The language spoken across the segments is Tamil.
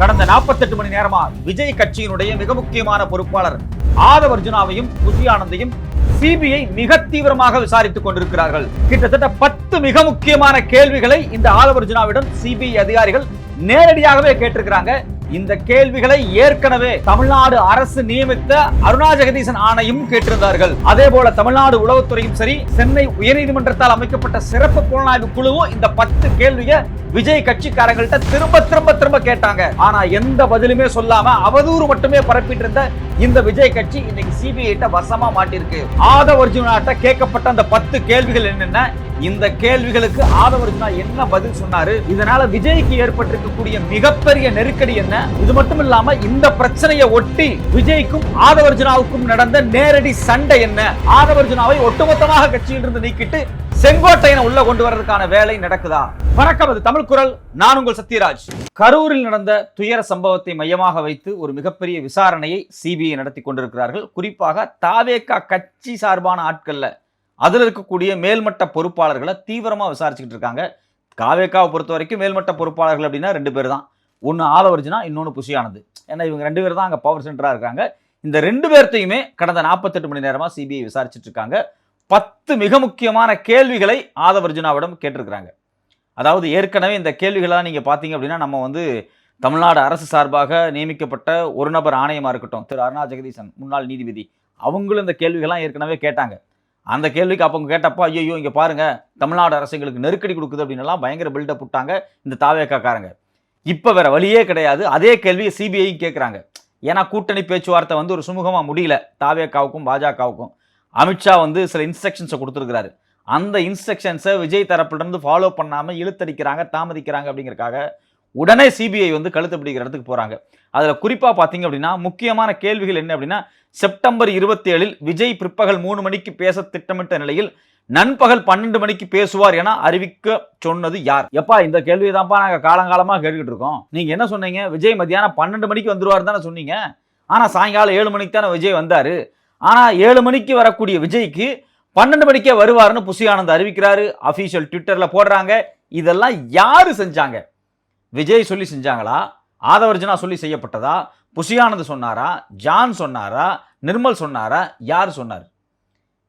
கடந்த 48 மணி நேரமா விஜய் கட்சியினுடைய மிக முக்கியமான பொறுப்பாளர் ஆதவ் அர்ஜுனாவையும் சிபிஐ மிக தீவிரமாக விசாரித்துக் கொண்டிருக்கிறார்கள். கிட்டத்தட்ட பத்து மிக முக்கியமான கேள்விகளை இந்த ஆதவ் அர்ஜுனாவிடம் சிபிஐ அதிகாரிகள் நேரடியாகவே கேட்டிருக்கிறாங்க. இந்த கேள்விகளை ஏற்கனவே தமிழ்நாடு அரசு நியமித்த அருணா ஜெகதீசன் ஆணையும் கேட்டிருந்தார்கள். அதே போல தமிழ்நாடு உளவுத்துறையும் சரி சென்னை உயர்நீதிமன்றத்தால் அமைக்கப்பட்ட சிறப்பு புலனாய்வு குழுவும் இந்த பத்து கேள்வியை விஜய் கட்சிக்காரங்கள்ட்ட திரும்ப திரும்ப திரும்ப கேட்டாங்க. ஆனா எந்த பதிலுமே சொல்லாம அவதூறு மட்டுமே பரப்பிட்டு இருந்த இந்த விஜய் கட்சி இன்னைக்கு சிபிஐ வசமா மாட்டிருக்கு ஆதவ அர்ஜுனாட்ட கேட்கப்பட்ட அந்த பத்து கேள்விகள் என்னென்ன? இந்த கேள்விகளுக்கு ஆதவர்ஜுனா என்ன பதில் சொன்னாரு? இதனால விஜய்க்கு ஏற்பட்டிருக்கக்கூடிய மிகப்பெரிய நெருக்கடி என்ன? இது மட்டும் இல்லாம இந்த பிரச்சனையை ஒட்டி விஜய்க்கும் ஆதவர்ஜுனாவுக்கும் நடந்த நேரடி சண்டை என்ன? ஆதவர்ஜுனாவை ஒட்டுமொத்தமாக கட்சியில் இருந்து நீக்கிட்டு செங்கோட்டையனை உள்ள கொண்டு வர்றதுக்கான வேலை நடக்குதா? வணக்கம் அது தமிழ் குரல். நான் உங்கள் சத்யராஜ். கரூரில் நடந்த துயர சம்பவத்தை மையமாக வைத்து ஒரு மிகப்பெரிய விசாரணையை சிபிஐ நடத்தி கொண்டிருக்கிறார்கள். குறிப்பாக தாவேகா கட்சி சார்பான ஆட்கள்ல அதில் இருக்கக்கூடிய மேல்மட்ட பொறுப்பாளர்களை தீவிரமாக விசாரிச்சுக்கிட்டு இருக்காங்க. காவேக்காவை பொறுத்த வரைக்கும் மேல்மட்ட பொறுப்பாளர்கள் அப்படின்னா ரெண்டு பேர் தான். ஒன்று ஆலவரிஜினா இன்னொன்று புஷியானது. ஏன்னா இவங்க ரெண்டு பேர் தான் அங்கே பவர் சென்டராக இருக்காங்க. இந்த ரெண்டு பேர்த்தையுமே கடந்த நாற்பத்தெட்டு மணி நேரமாக சிபிஐ விசாரிச்சுட்டு இருக்காங்க. பத்து மிக முக்கியமான கேள்விகளை ஆதவர்ஜுனாவிடம் கேட்டிருக்கிறாங்க. அதாவது ஏற்கனவே இந்த கேள்விகளாக நீங்கள் பார்த்தீங்க அப்படின்னா நம்ம வந்து தமிழ்நாடு அரசு சார்பாக நியமிக்கப்பட்ட ஒரு நபர் ஆணையமாக இருக்கட்டும் திரு அருணா ஜெகதீசன் முன்னாள் நீதிபதி அவங்களும் இந்த கேள்விகள்லாம் ஏற்கனவே கேட்டாங்க. அந்த கேள்விக்கு அப்போ கேட்டப்போ ஐயோ இங்கே பாருங்கள் தமிழ்நாடு அரசு எங்களுக்கு நெருக்கடி கொடுக்குது அப்படின்னு எல்லாம் பயங்கர பில்டப் விட்டாங்க இந்த தாவேக்காக்காரங்க. இப்போ வேறு வழியே கிடையாது. அதே கேள்வியை சிபிஐ கேட்குறாங்க ஏன்னா கூட்டணி பேச்சுவார்த்தை வந்து ஒரு சுமூகமாக முடியல. தாவேக்காவுக்கும் பாஜகவுக்கும். அமித்ஷா வந்து சில இன்ஸ்ட்ரக்ஷன்ஸை கொடுத்துருக்கிறாரு. அந்த இன்ஸ்ட்ரக்ஷன்ஸை விஜய் தரப்புலேருந்து ஃபாலோ பண்ணாமல் இழுத்தடிக்கிறாங்க தாமதிக்கிறாங்க அப்படிங்கிறக்காக உடனே சிபிஐ வந்து கழுத்து பிடிக்கிற இடத்துக்கு போகிறாங்க அதில் குறிப்பாக பார்த்தீங்க அப்படின்னா முக்கியமான கேள்விகள் என்ன அப்படின்னா செப்டம்பர் இருபத்தி ஏழில் விஜய் பிற்பகல் மூணு மணிக்கு பேச திட்டமிட்ட நிலையில் நண்பகல் பன்னெண்டு மணிக்கு பேசுவார் என அறிவிக்க சொன்னது யார்? எப்பா இந்த கேள்வி தான்ப்பா நாங்கள் காலங்காலமாக கேட்டுக்கிட்டு இருக்கோம். நீங்கள் என்ன சொன்னீங்க? விஜய் மத்தியானம் பன்னெண்டு மணிக்கு வந்துருவார் தானே சொன்னீங்க. ஆனால் சாயங்காலம் ஏழு மணிக்கு தானே விஜய் வந்தார். ஆனால் ஏழு மணிக்கு வரக்கூடிய விஜய்க்கு பன்னெண்டு மணிக்கே வருவார்னு புசி ஆனந்த் அறிவிக்கிறாரு. அஃபீஷியல் ட்விட்டரில் போடுறாங்க. இதெல்லாம் யாரு செஞ்சாங்க? விஜய் சொல்லி செஞ்சாங்களா? ஆதவர்ஜனா சொல்லி செய்யப்பட்டதா? புஷியானது சொன்னாரா? ஜான் சொன்னாரா? நிர்மல் சொன்னாரா? யார் சொன்னார்?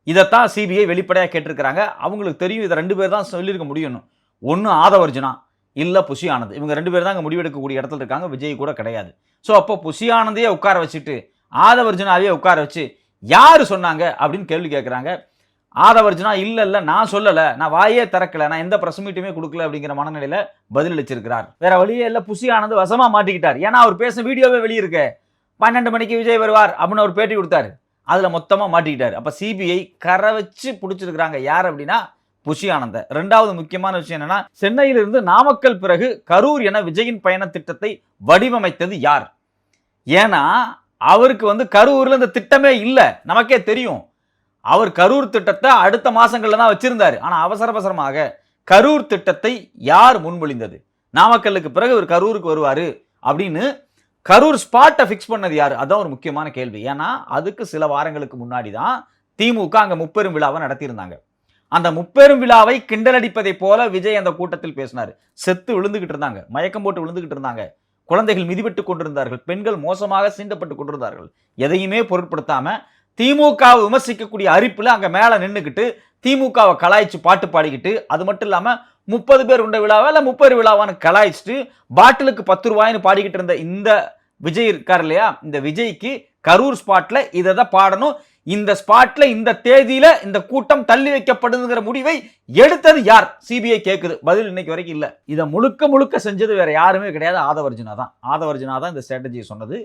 இதைத்தான் சிபிஐ வெளிப்படையாக கேட்டிருக்கிறாங்க. அவங்களுக்கு தெரியும் இதை ரெண்டு பேர் தான் சொல்லியிருக்க முடியணும் ஒன்று ஆதவர்ஜனா இல்லை புஷி ஆனந்த் இவங்க ரெண்டு பேர் தான் அங்கே முடிவெடுக்கக்கூடிய இடத்துல இருக்காங்க. விஜய் கூட கிடையாது. ஸோ அப்போ புஷி ஆனந்தையே உட்கார வச்சுட்டு ஆதவர்ஜனாவே உட்கார வச்சு யார் சொன்னாங்க அப்படின்னு கேள்வி கேட்குறாங்க. ஆதவர்ஜனா இல்லை இல்லை நான் சொல்லலை நான் வாயே திறக்கல நான் எந்த ப்ரெஸ் மீட்டுமே கொடுக்கல அப்படிங்கிற மனநிலையில பதிலளிச்சிருக்கிறார். வேற வழியே இல்லை புஷி ஆனந்த் வசமாக மாட்டிக்கிட்டார். ஏன்னா அவர் பேசின வீடியோவே வெளியிருக்கு. பன்னெண்டு மணிக்கு விஜய் வருவார் அப்படின்னு அவர் பேட்டி கொடுத்தாரு. அதில் மொத்தமாக மாட்டிக்கிட்டார். அப்போ சிபிஐ கரை வச்சு பிடிச்சிருக்கிறாங்க. யார் அப்படின்னா புஷி ஆனந்த ரெண்டாவது முக்கியமான விஷயம் என்னன்னா சென்னையிலிருந்து நாமக்கல் பிறகு கரூர் என விஜயின் பயண திட்டத்தை வடிவமைத்தது யார்? ஏன்னா அவருக்கு வந்து கரூரில் இந்த திட்டமே இல்லை. நமக்கே தெரியும். அவர் கரூர் திட்டத்தை அடுத்த மாதங்களில் தான் வச்சுருந்தார். ஆனால் அவசர அவசரமாக கரூர் திட்டத்தை யார் முன்மொழிந்தது? நாமக்கல்லுக்கு பிறகு இவர் கரூருக்கு வருவார் அப்படின்னு கரூர் ஸ்பாட்டை ஃபிக்ஸ் பண்ணது யார்? அதுதான் ஒரு முக்கியமான கேள்வி. ஏன்னா அதுக்கு சில வாரங்களுக்கு முன்னாடி தான் திமுக அங்கே முப்பெரும் விழாவை நடத்தியிருந்தாங்க. அந்த முப்பெரும் விழாவை கிண்டலடிப்பதை போல விஜய் அந்த கூட்டத்தில் பேசினார். செத்து விழுந்துகிட்டு இருந்தாங்க. மயக்கம் போட்டு விழுந்துகிட்டு இருந்தாங்க. குழந்தைகள் மிதிபட்டு கொண்டிருந்தார்கள். பெண்கள் மோசமாக சீண்டப்பட்டு கொண்டிருந்தார்கள். எதையுமே பொருட்படுத்தாமல் திமுகவை விமர்சிக்கக்கூடிய அரிப்பில் அங்கே மேலே நின்றுக்கிட்டு திமுகவை கலாய்ச்சி பாட்டு பாடிக்கிட்டு அது மட்டும் இல்லாமல் முப்பது பேர் உண்ட விழாவா இல்லை முப்பது விழாவான்னு கலாய்ச்சிட்டு பாட்டிலுக்கு பத்து ரூபாய்னு பாடிக்கிட்டு இருந்த இந்த விஜய் இருக்கார் இல்லையா? இந்த விஜய்க்கு கரூர் ஸ்பாட்டில் இதை தான் பாடணும். இந்த ஸ்பாட்ல இந்த தேதியில இந்த கூட்டம் தள்ளி வைக்கப்படுதுங்கிற முடிவை எடுத்தது யார்? சிபிஐ கேட்குது பதில் இன்னைக்கு வரைக்கும் இல்லை. இதை முழுக்க முழுக்க செஞ்சது வேற யாருமே கிடையாது. ஆதவர்ஜுனா தான். ஆதவர்ஜுனா தான் இந்த ஸ்ட்ராட்டஜியை சொன்னது.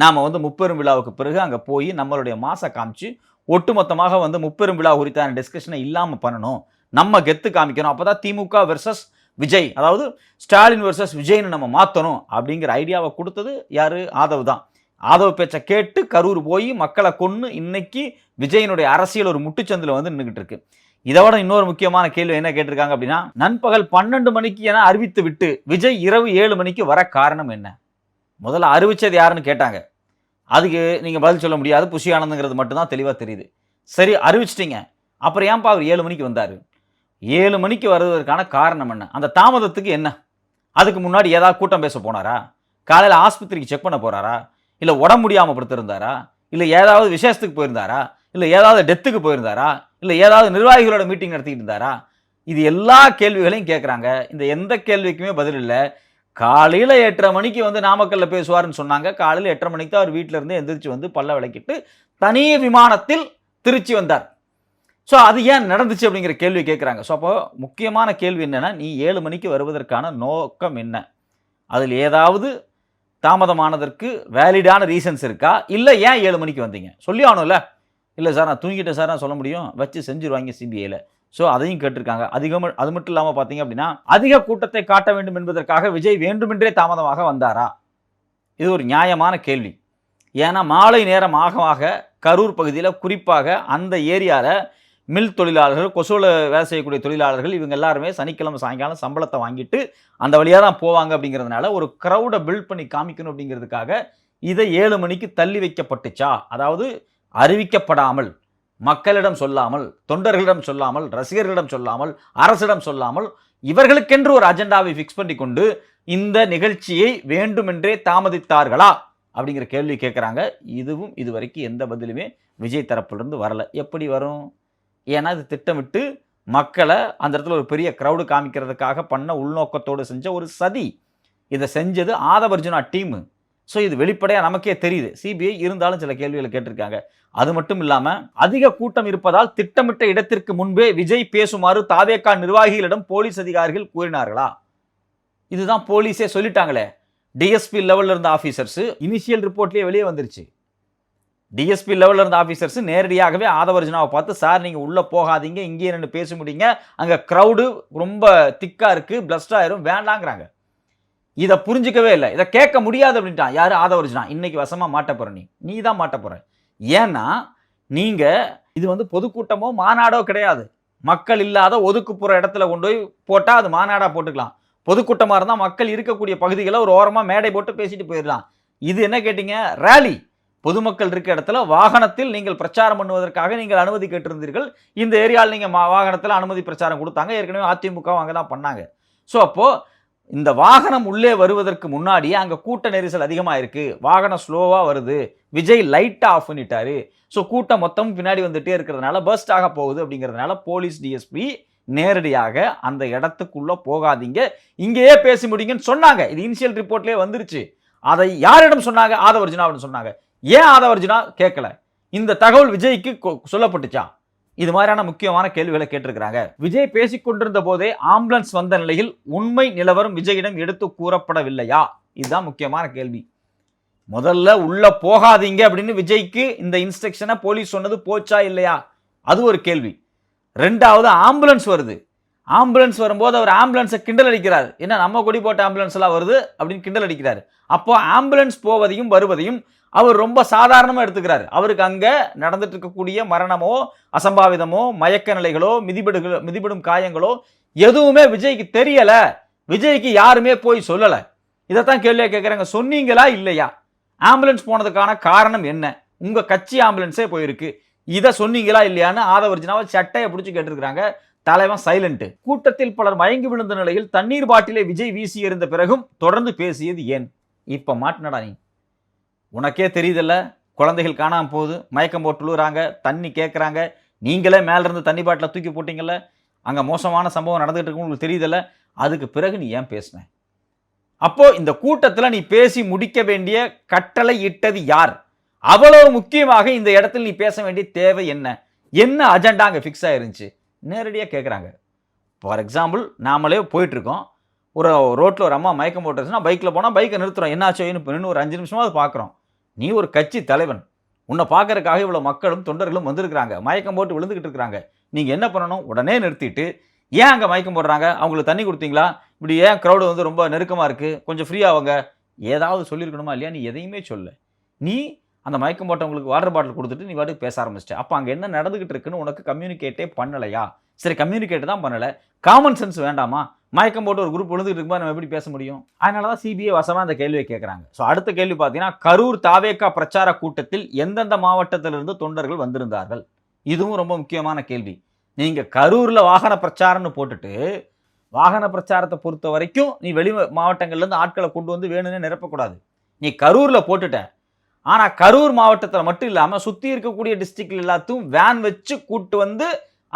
நாம் வந்து முப்பெரும் விழாவுக்கு பிறகு அங்கே போய் நம்மளுடைய மாசை காமிச்சு ஒட்டுமொத்தமாக வந்து முப்பெரும் விழா குறித்தான டிஸ்கஷனை இல்லாமல் பண்ணணும். நம்ம கெத்து காமிக்கணும். அப்போ தான் திமுக வெர்சஸ் விஜய். அதாவது ஸ்டாலின் வெர்சஸ் விஜய்னு நம்ம மாற்றணும் அப்படிங்கிற ஐடியாவை கொடுத்தது யார்? ஆதவ் தான். ஆதவ் பேச்சை கேட்டு கரூர் போய் மக்களை கொன்று இன்னைக்கு விஜயனுடைய அரசியல் ஒரு முட்டுச்சந்தில் வந்து நின்றுக்கிட்டு இருக்கு. இதை விட இன்னொரு முக்கியமான கேள்வி என்ன கேட்டிருக்காங்க அப்படின்னா நண்பகல் பன்னெண்டு மணிக்கு என அறிவித்து விட்டு விஜய் இரவு ஏழு மணிக்கு வர காரணம் என்ன? முதல்ல அறிவிச்சது யாருன்னு கேட்டாங்க. அதுக்கு நீங்கள் பதில் சொல்ல முடியாது. புஷி ஆனந்துங்கிறது மட்டும்தான் தெளிவாக தெரியுது. சரி அறிவிச்சிட்டிங்க. அப்புறம் ஏன்பா அவர் ஏழு மணிக்கு வந்தார்? ஏழு மணிக்கு வருவதற்கான காரணம் என்ன? அந்த தாமதத்துக்கு என்ன? அதுக்கு முன்னாடி ஏதாவது கூட்டம் பேச போனாரா? காலையில் ஆஸ்பத்திரிக்கு செக் பண்ண போகிறாரா இல்லை உடம்பு முடியாமல் படுத்திருந்தாரா? இல்லை ஏதாவது விசேஷத்துக்கு போயிருந்தாரா? இல்லை ஏதாவது டெத்துக்கு போயிருந்தாரா? இல்லை ஏதாவது நிர்வாகிகளோட மீட்டிங் நடத்திட்டு இருந்தாரா? இது எல்லா கேள்விகளையும் கேட்குறாங்க இந்த எந்த கேள்விக்குமே பதில் இல்லை. காலையில் எட்டரை மணிக்கு வந்து நாமக்கல்ல பேசுவார்னு சொன்னாங்க. காலையில் எட்டரை மணிக்கு தான் அவர் வீட்டிலேருந்து எந்திரிச்சு வந்து பல்ல விளக்கிட்டு தனி விமானத்தில் திருச்சி வந்தார். ஸோ அது ஏன் நடந்துச்சு அப்படிங்கிற கேள்வி கேட்குறாங்க ஸோ அப்போ முக்கியமான கேள்வி என்னென்னா நீ ஏழு மணிக்கு வருவதற்கான நோக்கம் என்ன? அதில் ஏதாவது தாமதமானதற்கு வேலிடான ரீசன்ஸ் இருக்கா? இல்லை ஏன் ஏழு மணிக்கு வந்தீங்க? சொல்லி ஆகணும்ல. இல்லை சார் நான் தூங்கிட்டேன் சார் நான் சொல்ல முடியும். வச்சு செஞ்சுருவாங்க சிபிஐயில் ஸோ அதையும் கேட்டிருக்காங்க. அதிகம் அது மட்டும் இல்லாமல் பார்த்தீங்க அப்படின்னா அதிக கூட்டத்தை காட்ட வேண்டும் என்பதற்காக விஜய் வேண்டுமென்றே தாமதமாக வந்தாரா? இது ஒரு நியாயமான கேள்வி. ஏன்னா மாலை நேரம் ஆக ஆக கரூர் பகுதியில் குறிப்பாக அந்த ஏரியாவில் மில் தொழிலாளர்கள் கொசுவில் வேலை செய்யக்கூடிய தொழிலாளர்கள் இவங்க எல்லாருமே சனிக்கிழமை சாயங்காலம் சம்பளத்தை வாங்கிட்டு அந்த வழியாக தான் போவாங்க அப்படிங்கிறதுனால ஒரு க்ரௌடை பில்ட் பண்ணி காமிக்கணும் அப்படிங்கிறதுக்காக இதை ஏழு மணிக்கு தள்ளி வைக்கப்பட்டுச்சா? அதாவது அறிவிக்கப்படாமல். மக்களிடம் சொல்லாமல் தொண்டர்களிடம் சொல்லாமல் ரசிகர்களிடம் சொல்லாமல் அரசிடம் சொல்லாமல் இவர்களுக்கென்று ஒரு அஜெண்டாவை ஃபிக்ஸ் பண்ணி கொண்டு இந்த நிகழ்ச்சியை வேண்டுமென்றே தாமதித்தார்களா அப்படிங்கிற கேள்வி கேட்குறாங்க. இதுவும் இதுவரைக்கும் எந்த பதிலுமே விஜய் தரப்பிலிருந்து வரல. எப்படி வரும்? ஏன்னா இது திட்டமிட்டு மக்களை அந்த இடத்துல ஒரு பெரிய க்ரௌடு காமிக்கிறதுக்காக பண்ண உள்நோக்கத்தோடு செஞ்ச ஒரு சதி. இதை செஞ்சது ஆதவர்ஜுனா டீமு ஸோ இது வெளிப்படையாக நமக்கே தெரியுது. சிபிஐ இருந்தாலும் சில கேள்விகளை கேட்டிருக்காங்க. அது மட்டும் இல்லாமல் அதிக கூட்டம் இருப்பதால் திட்டமிட்ட இடத்திற்கு முன்பே விஜய் பேசுமாறு தாவேக்கா நிர்வாகிகளிடம் போலீஸ் அதிகாரிகள் கூறினார்களா? இதுதான் போலீஸே சொல்லிட்டாங்களே. டிஎஸ்பி லெவலில் இருந்த ஆஃபீஸர்ஸ் இனிஷியல் ரிப்போர்ட்லேயே வெளியே வந்துருச்சு. டிஎஸ்பி லெவலில் இருந்த ஆஃபீஸர்ஸ் நேரடியாகவே ஆதவர்ஜனாவை பார்த்து சார் நீங்கள் உள்ளே போகாதீங்க. இங்கேயே நின்று பேச முடியுங்க அங்கே க்ரௌடு ரொம்ப திக்காக இருக்குது பிளஸ்ட் வேண்டாங்கிறாங்க. இதை புரிஞ்சிக்கவே இல்லை. இதை கேட்க முடியாது அப்படின்ட்டான். யார்? ஆதவர்ஜனா இன்னைக்கு வசமாக மாட்ட போகிற நீ. நீ தான் மாட்ட போகிற ஏன்னா நீங்கள் இது வந்து பொதுக்கூட்டமோ மாநாடோ கிடையாது. மக்கள் இல்லாத ஒதுக்குப்புற இடத்துல கொண்டு போய் போட்டால் அது மாநாடாக போட்டுக்கலாம். பொதுக்கூட்டமாக இருந்தால் மக்கள் இருக்கக்கூடிய பகுதிகளை ஒரு ஓரமாக மேடை போட்டு பேசிட்டு போயிடலாம். இது என்ன கேட்டிங்க? ரேலி பொதுமக்கள் இருக்க இடத்துல வாகனத்தில் நீங்கள் பிரச்சாரம் பண்ணுவதற்காக நீங்கள் அனுமதி கேட்டிருந்தீர்கள். இந்த ஏரியாவில் நீங்கள் வாகனத்தில் அனுமதி பிரச்சாரம் கொடுத்தாங்க. ஏற்கனவே அதிமுக அங்கே தான் பண்ணாங்க. ஸோ அப்போது இந்த வாகனம் உள்ளே வருவதற்கு முன்னாடியே அங்கே கூட்ட நெரிசல் அதிகமாக இருக்குது வாகனம் ஸ்லோவாக வருது. விஜய் லைட்டாக ஆஃப் பண்ணிட்டாரு. ஸோ கூட்டம் மொத்தம் பின்னாடி வந்துட்டே இருக்கிறதுனால பர்ஸ்ட் ஆக போகுது அப்படிங்கிறதுனால போலீஸ் டிஎஸ்பி நேரடியாக அந்த இடத்துக்குள்ளே போகாதீங்க. இங்கேயே பேசி முடியுங்கன்னு சொன்னாங்க. இது இனிஷியல் ரிப்போர்ட்லேயே வந்துருச்சு. அதை யாரிடம் சொன்னாங்க? ஆதவர்ஜுனாவிடம் சொன்னாங்க. ஏன் ஆதவர்ஜுனா கேட்கல இந்த தகவல் விஜய்க்கு கொ- இது மாதிரியான முக்கியமான கேள்விகளை கேட்டிருக்கிறாங்க. விஜய் பேசிக்கொண்டிருந்த போதே ஆம்புலன்ஸ் வந்த நிலையில் உண்மை நிலவரம் விஜயிடம் எடுத்து கூறப்படவில்லையா? இதுதான் முக்கியமான கேள்வி. முதல்ல உள்ள போகாதீங்க அப்படின்னு விஜய்க்கு இந்த இன்ஸ்ட்ரக்ஷனை போலீஸ் சொன்னது போச்சா இல்லையா? அது ஒரு கேள்வி. ரெண்டாவது ஆம்புலன்ஸ் வருது. ஆம்புலன்ஸ் வரும்போது அவர் ஆம்புலன்ஸை கிண்டல் அடிக்கிறார். என்ன நம்ம கொடி போட்ட ஆம்புலன்ஸ் எல்லாம் வருது அப்படின்னு கிண்டல் அடிக்கிறார். அப்போ ஆம்புலன்ஸ் போவதையும் வருவதையும் அவர் ரொம்ப சாதாரணமாக எடுத்துக்கிறார். அவருக்கு அங்கே நடந்துட்டு இருக்கக்கூடிய மரணமோ அசம்பாவிதமோ மயக்க நிலைகளோ மிதிபடுகளோ மிதிபடும் காயங்களோ எதுவுமே விஜய்க்கு தெரியலை. விஜய்க்கு யாருமே போய் சொல்லலை. இதைத்தான் கேள்வியாக கேட்குறாங்க சொன்னீங்களா இல்லையா? ஆம்புலன்ஸ் போனதுக்கான காரணம் என்ன? உங்கள் கட்சி ஆம்புலன்ஸே போயிருக்கு. இதை சொன்னீங்களா இல்லையான்னு ஆதவர்ஜினாவை சட்டையை பிடிச்சி கேட்டிருக்கிறாங்க. தலைவன் சைலண்ட். கூட்டத்தில் பலர் மயங்கி விழுந்த நிலையில் தண்ணீர் பாட்டிலை விஜய் வீசி எறிந்த பிறகும் தொடர்ந்து பேசியது ஏன்? இப்போ மாட்டினடா நீ. உனக்கே தெரியுதில்ல குழந்தைகள் காணாமல் போகுது மயக்கம் போட்டு விழுறாங்க தண்ணி கேட்குறாங்க நீங்களே மேலேருந்து தண்ணி பாட்டில் தூக்கி போட்டீங்கல்ல அங்கே மோசமான சம்பவம் நடந்துகிட்டு இருக்கு உங்களுக்கு தெரியுதில்ல அதுக்கு பிறகு நீ ஏன் பேசின? அப்போது இந்த கூட்டத்தில் நீ பேசி முடிக்க வேண்டிய கட்டளை இட்டது யார்? அவ்வளவு முக்கியமாக இந்த இடத்துல நீ பேச வேண்டிய தேவை என்ன? என்ன அஜெண்டா அங்கே ஃபிக்ஸ் ஆயிருந்துச்சு? நேரடியாக கேட்குறாங்க ஃபார் எக்ஸாம்பிள் நாமளே போயிட்டுருக்கோம் ஒரு ரோட்டில் ஒரு அம்மா மயக்கம் போட்டுருச்சுன்னா பைக்கில் போனால் பைக்கை நிறுத்துறோம். என்னாச்சோ இன்னும் ஒரு அஞ்சு நிமிஷமாக அது பார்க்குறோம் நீ ஒரு கட்சி தலைவன். உன்னை பார்க்கறதுக்காக இவ்வளோ மக்களும் தொண்டர்களும் வந்திருக்கிறாங்க. மயக்கம் போட்டு விழுந்துக்கிட்டு இருக்கிறாங்க. நீங்கள் என்ன பண்ணணும்? உடனே நிறுத்திட்டு ஏன் அங்கே மயக்கம் போடுறாங்க? அவங்களுக்கு தண்ணி கொடுத்தீங்களா? இப்படி ஏன் க்ரௌடு வந்து ரொம்ப நெருக்கமாக இருக்குது கொஞ்சம் ஃப்ரீயாகுங்க ஏதாவது சொல்லியிருக்கணுமா இல்லையா? நீ எதையுமே சொல்ல. நீ அந்த மயக்கம் போட்டவங்களுக்கு வாட்டர் பாட்டில் கொடுத்துட்டு நீ பாட்டுக்கு பேச ஆரம்பிச்சிட்ட. அப்போ அங்கே என்ன நடந்துகிட்டு இருக்குன்னு உனக்கு கம்யூனிகேட்டே பண்ணலையா? சரி கம்யூனிகேட் தான் பண்ணலை. காமன் சென்ஸ் வேண்டாமா? மயக்கம் போட்டு ஒரு குரூப் விழுந்துட்டு இருக்கும்போது நம்ம எப்படி பேச முடியும்? அதனால தான் சிபிஐ வசமாக அந்த கேள்வியை கேட்குறாங்க ஸோ அடுத்த கேள்வி பார்த்தீங்கன்னா கரூர் தாவேக்கா பிரச்சார கூட்டத்தில் எந்தெந்த மாவட்டத்திலிருந்து தொண்டர்கள் வந்திருந்தார்கள்? இதுவும் ரொம்ப முக்கியமான கேள்வி. நீங்கள் கரூரில் வாகன பிரச்சாரம்னு போட்டுட்டு வாகன பிரச்சாரத்தை பொறுத்த வரைக்கும் நீ வெளி மாவட்டங்கள்லேருந்து ஆட்களை கொண்டு வந்து வேணும்னு நிரப்பக்கூடாது. நீ கரூரில் போட்டுட்ட. ஆனால் கரூர் மாவட்டத்தில் மட்டும் இல்லாமல் சுற்றி இருக்கக்கூடிய டிஸ்ட்ரிக்ட் எல்லாத்தையும் வேன் வச்சு கூட்டு வந்து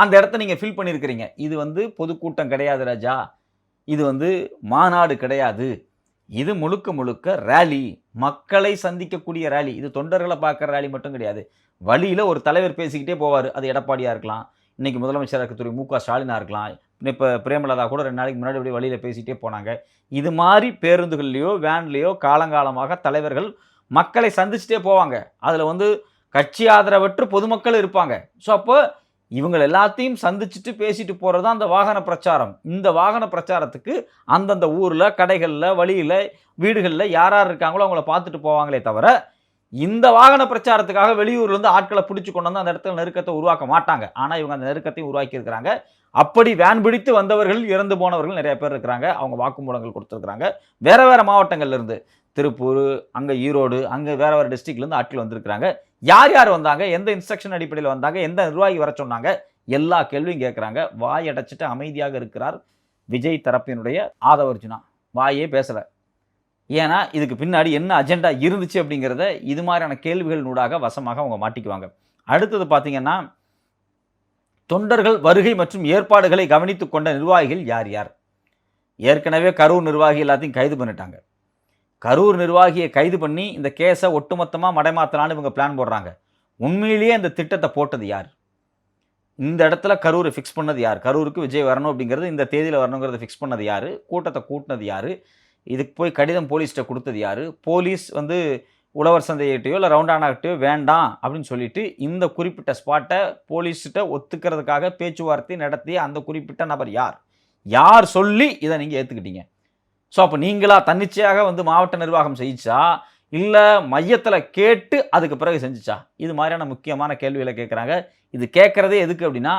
அந்த இடத்த நீங்கள் ஃபில் பண்ணியிருக்கிறீங்க. இது வந்து பொதுக்கூட்டம் கிடையாது ராஜா. இது வந்து மாநாடு கிடையாது. இது முழுக்க முழுக்க ரேலி மக்களை சந்திக்கக்கூடிய ரேலி இது தொண்டர்களை பார்க்குற ரேலி மட்டும் கிடையாது. வழியில் ஒரு தலைவர் பேசிக்கிட்டே போவார். அது எடப்பாடியாக இருக்கலாம். இன்றைக்கி முதலமைச்சராக இருக்கக்கூடிய மு க ஸ்டாலினாக இருக்கலாம். இப்போ பிரேமலதா கூட ரெண்டு நாளைக்கு முன்னாடி அப்படியே வழியில் பேசிகிட்டே போனாங்க. இது மாதிரி பேருந்துகள்லையோ வேன்லேயோ காலங்காலமாக தலைவர்கள் மக்களை சந்திச்சுட்டே போவாங்க. அதில் வந்து கட்சி ஆதரவற்று பொதுமக்கள் இருப்பாங்க. ஸோ அப்போ இவங்க எல்லாத்தையும் சந்திச்சுட்டு பேசிட்டு போகிறது தான் அந்த வாகன பிரச்சாரம். இந்த வாகன பிரச்சாரத்துக்கு அந்தந்த ஊரில் கடைகளில் வழியில் வீடுகளில் யார் யார் இருக்காங்களோ அவங்கள பார்த்துட்டு போவாங்களே தவிர இந்த வாகன பிரச்சாரத்துக்காக வெளியூர்லேருந்து ஆட்களை பிடிச்சி கொண்டு வந்து அந்த இடத்துல நெருக்கத்தை உருவாக்க மாட்டாங்க. ஆனால் இவங்க அந்த நெருக்கத்தையும் உருவாக்கியிருக்கிறாங்க. அப்படி வேன் பிடித்து வந்தவர்கள் இறந்து போனவர்கள் நிறைய பேர் இருக்கிறாங்க. அவங்க வாக்குமூலங்கள் கொடுத்துருக்குறாங்க. வேறு வேறு மாவட்டங்கள்லேருந்து திருப்பூர் அங்கே ஈரோடு அங்கே வேறு வேறு டிஸ்ட்ரிக்ட்லேருந்து ஆட்கள் வந்திருக்கிறாங்க. யார் யார் வந்தாங்க? எந்த இன்ஸ்ட்ரக்ஷன் அடிப்படையில் வந்தாங்க? எந்த நிர்வாகி வர சொன்னாங்க? எல்லா கேள்வியும் கேட்குறாங்க வாய் அடைச்சிட்டு அமைதியாக இருக்கிறார் விஜய் தரப்பினுடைய ஆதவர்ஜுனா வாயே பேசலை. ஏன்னா இதுக்கு பின்னாடி என்ன அஜெண்டா இருந்துச்சு அப்படிங்கிறத இது மாதிரியான கேள்விகள் நூடாக வசமாக அவங்க மாட்டிக்குவாங்க. அடுத்தது பார்த்தீங்கன்னா தொண்டர்கள் வருகை மற்றும் ஏற்பாடுகளை கவனித்து கொண்ட நிர்வாகிகள் யார் யார்? ஏற்கனவே கரூர் நிர்வாகி எல்லாத்தையும் கைது பண்ணிட்டாங்க. கரூர் நிர்வாகியை கைது பண்ணி இந்த கேஸை ஒட்டுமொத்தமாக மடைமாத்தலான்னு இவங்க பிளான் போடுறாங்க. உண்மையிலேயே இந்த திட்டத்தை போட்டது யார்? இந்த இடத்துல கரூரை ஃபிக்ஸ் பண்ணது யார்? கரூருக்கு விஜய் வரணும் அப்படிங்கிறது இந்த தேதியில் வரணுங்கிறத ஃபிக்ஸ் பண்ணது யார்? கூட்டத்தை கூட்டினது யார்? இதுக்கு போய் கடிதம் போலீஸ்கிட்ட கொடுத்தது யார்? போலீஸ் வந்து உழவர் சந்தையிட்டையோ இல்லை ரவுண்டானாகிட்டையோ வேண்டாம் அப்படின்னு சொல்லிட்டு இந்த குறிப்பிட்ட ஸ்பாட்டை போலீஸ்கிட்ட ஒத்துக்கிறதுக்காக பேச்சுவார்த்தை நடத்திய அந்த குறிப்பிட்ட நபர் யார்? யார் சொல்லி இதை நீங்கள் ஏற்றுக்கிட்டீங்க ஸோ அப்போ நீங்களாக தன்னிச்சையாக வந்து மாவட்ட நிர்வாகம் செய்யிச்சா இல்லை மையத்தில் கேட்டு அதுக்கு பிறகு செஞ்சிச்சா? இது மாதிரியான முக்கியமான கேள்விகளை கேட்குறாங்க இது கேட்குறதே எதுக்கு அப்படின்னா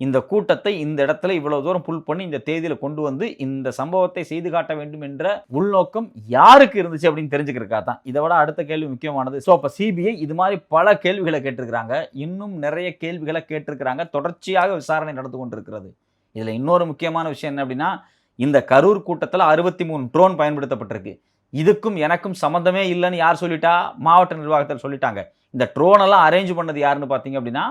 இந்த கூட்டத்தை இந்த இடத்துல இவ்வளோ தூரம் புல் பண்ணி இந்த தேதியில் கொண்டு வந்து இந்த சம்பவத்தை செய்து காட்ட வேண்டும் என்ற உள்நோக்கம் யாருக்கு இருந்துச்சு அப்படின்னு தெரிஞ்சுக்கிறக்கா தான். இதை விட அடுத்த கேள்வி முக்கியமானது. ஸோ அப்போ சிபிஐ இது மாதிரி பல கேள்விகளை கேட்டிருக்கிறாங்க. இன்னும் நிறைய கேள்விகளை கேட்டிருக்கிறாங்க. தொடர்ச்சியாக விசாரணை நடந்து கொண்டிருக்கிறது. இதில் இன்னொரு முக்கியமான விஷயம் என்ன அப்படின்னா இந்த கரூர் கூட்டத்தில் அறுபத்தி மூணு ட்ரோன் பயன்படுத்தப்பட்டிருக்கு. இதுக்கும் எனக்கும் சம்மந்தமே இல்லைன்னு யார் சொல்லிட்டா? மாவட்ட நிர்வாகத்தில் சொல்லிட்டாங்க. இந்த ட்ரோனெல்லாம் அரேஞ்ச் பண்ணது யாருன்னு பார்த்தீங்க அப்படின்னா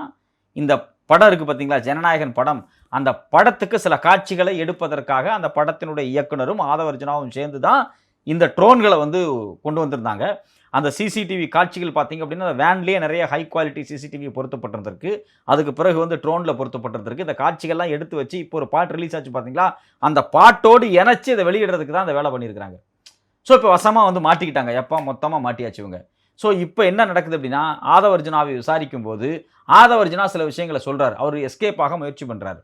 இந்த படம் இருக்குது பார்த்தீங்களா? ஜனநாயகன் படம். அந்த படத்துக்கு சில காட்சிகளை எடுப்பதற்காக அந்த படத்தினுடைய இயக்குனரும் ஆதவர்ஜனாவும் சேர்ந்து தான் இந்த ட்ரோன்களை வந்து கொண்டு வந்திருந்தாங்க. அந்த சிசிடிவி காட்சிகள் பார்த்தீங்க அப்படின்னா அந்த வேன்லேயே நிறைய ஹை குவாலிட்டி சிசிடிவி பொருத்தப்பட்டிருந்திருக்கு. அதுக்கு பிறகு வந்து ட்ரோனில் பொருத்தப்பட்டிருந்திருக்கு. இந்த காட்சிகள்லாம் எடுத்து வச்சு இப்போ ஒரு பாட்டு ரிலீஸ் ஆச்சு பார்த்தீங்களா? அந்த பாட்டோடு இணைச்சி இதை வெளியிடுறதுக்கு தான் அந்த வேலை பண்ணியிருக்கிறாங்க. ஸோ இப்போ வசமாக வந்து மாட்டிக்கிட்டாங்க. எப்போ மொத்தமாக மாட்டியாச்சு இவங்க. ஸோ இப்போ என்ன நடக்குது அப்படின்னா ஆதவர்ஜுனாவை விசாரிக்கும் போது ஆதவர்ஜுனா சில விஷயங்களை சொல்கிறார் அவர் எஸ்கேப் ஆக முயற்சி பண்ணுறாரு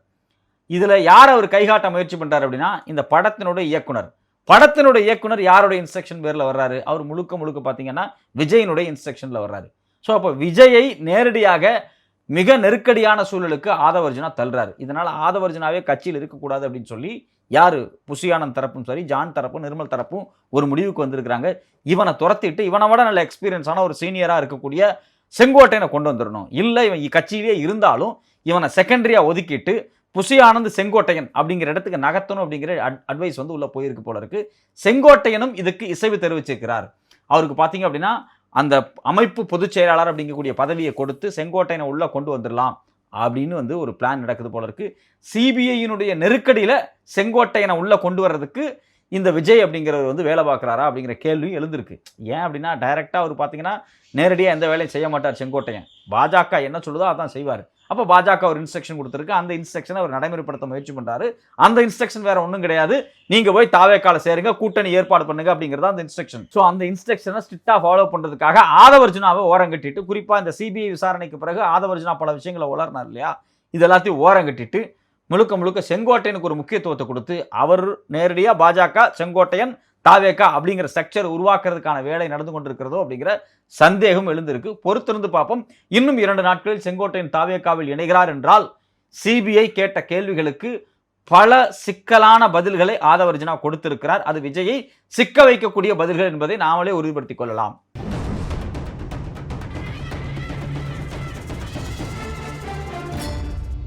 இதில் யார் அவர் கைகாட்ட முயற்சி பண்ணுறாரு அப்படின்னா இந்த படத்தினுடைய இயக்குனர். படத்தினுடைய இயக்குனர் யாருடைய இன்ஸ்ட்ரக்ஷன் பேரில் வர்றாரு? அவர் முழுக்க முழுக்க பார்த்தீங்கன்னா விஜயனுடைய இன்ஸ்ட்ரக்ஷனில் வர்றாரு. ஸோ அப்போ விஜயை நேரடியாக மிக நெருக்கடியான சூழலுக்கு ஆதவர்ஜுனா தள்ளுறாரு. இதனால் ஆதவர்ஜுனாவே கட்சியில் இருக்கக்கூடாது அப்படின்னு சொல்லி யார்? புஷியானந்த் தரப்பும் சரி ஜான் தரப்பும் நிர்மல் தரப்பும் ஒரு முடிவுக்கு வந்திருக்கிறாங்க. இவனை துரத்திட்டு இவனை விட நல்ல எக்ஸ்பீரியன்ஸான ஒரு சீனியராக இருக்கக்கூடிய செங்கோட்டையனை கொண்டு வந்துடணும். இல்லை இவன் கட்சியிலேயே இருந்தாலும் இவனை செகண்டரியாக ஒதுக்கிட்டு புஷி ஆனந்த் செங்கோட்டையன் அப்படிங்கிற இடத்துக்கு நகர்த்தணும் அப்படிங்கிற அட்வைஸ் வந்து உள்ளே போயிருக்கு போல இருக்கு. செங்கோட்டையனும் இதுக்கு இசைவு தெரிவிச்சிருக்கிறார். அவருக்கு பார்த்தீங்க அப்படின்னா அந்த அமைப்பு பொதுச் செயலாளர் அப்படிங்கக்கூடிய பதவியை கொடுத்து செங்கோட்டையனை உள்ளே கொண்டு வந்துடலாம் அப்படின்னு வந்து ஒரு பிளான் நடக்குது போல இருக்கு. சிபிஐயினுடைய நெருக்கடியில் செங்கோட்டையனை உள்ளே கொண்டு வர்றதுக்கு இந்த விஜய் அப்படிங்கிறவர் வந்து வேலை பார்க்குறாரா அப்படிங்கிற கேள்வியும் எழுந்திருக்கு. ஏன் அப்படின்னா டைரெக்டாக அவர் பார்த்தீங்கன்னா நேரடியாக எந்த வேலையும் செய்ய மாட்டார் செங்கோட்டையன். பாஜக என்ன சொல்லுதோ அதான் செய்வார். அப்போ பாஜக ஒரு இன்ஸ்ட்ரக்ஷன் கொடுத்துருக்கு. அந்த இன்ஸ்ட்ரக்ஷனை அவர் நடைமுறைப்படுத்த முயற்சி பண்ணுறாரு அந்த இன்ஸ்ட்ரக்ஷன் வேற ஒன்றும் கிடையாது. நீங்கள் போய் தாவேக்கால சேருங்க கூட்டணி ஏற்பாடு பண்ணுங்க அப்படிங்கிறது அந்த இன்ஸ்ட்ரக்ஷன் ஸோ அந்த இன்ஸ்ட்ரக்ஷனை ஸ்ட்ரிக்டாக ஃபாலோ பண்ணுறதுக்காக ஆதவர்ஜுனாவை ஓரங்கட்டிட்டு குறிப்பாக இந்த சிபிஐ விசாரணைக்கு பிறகு ஆதவர்ஜுனா பல விஷயங்களை உலர்னார் இல்லையா? இது எல்லாத்தையும் ஓரங்கட்டிட்டு முழுக்க முழுக்க செங்கோட்டையனுக்கு ஒரு முக்கியத்துவத்தை கொடுத்து அவர் நேரடியாக பாஜக செங்கோட்டையன் தாவேக்கா அப்படிங்கிற ஸ்ட்ரக்சர் உருவாக்குறதுக்கான வேலை நடந்து கொண்டிருக்கிறதோ அப்படிங்கிற சந்தேகம் எழுந்திருக்கு. பொறுத்திருந்து பார்ப்போம். இன்னும் இரண்டு நாட்களில் செங்கோட்டையின் தாவேக்காவில் இணைகிறார் என்றால் சிபிஐ கேட்ட கேள்விகளுக்கு பல சிக்கலான பதில்களை ஆதவர்ஜனா கொடுத்திருக்கிறார். அது விஜயை சிக்க வைக்கக்கூடிய பதில்கள் என்பதை நாமளே உறுதிப்படுத்திக் கொள்ளலாம்.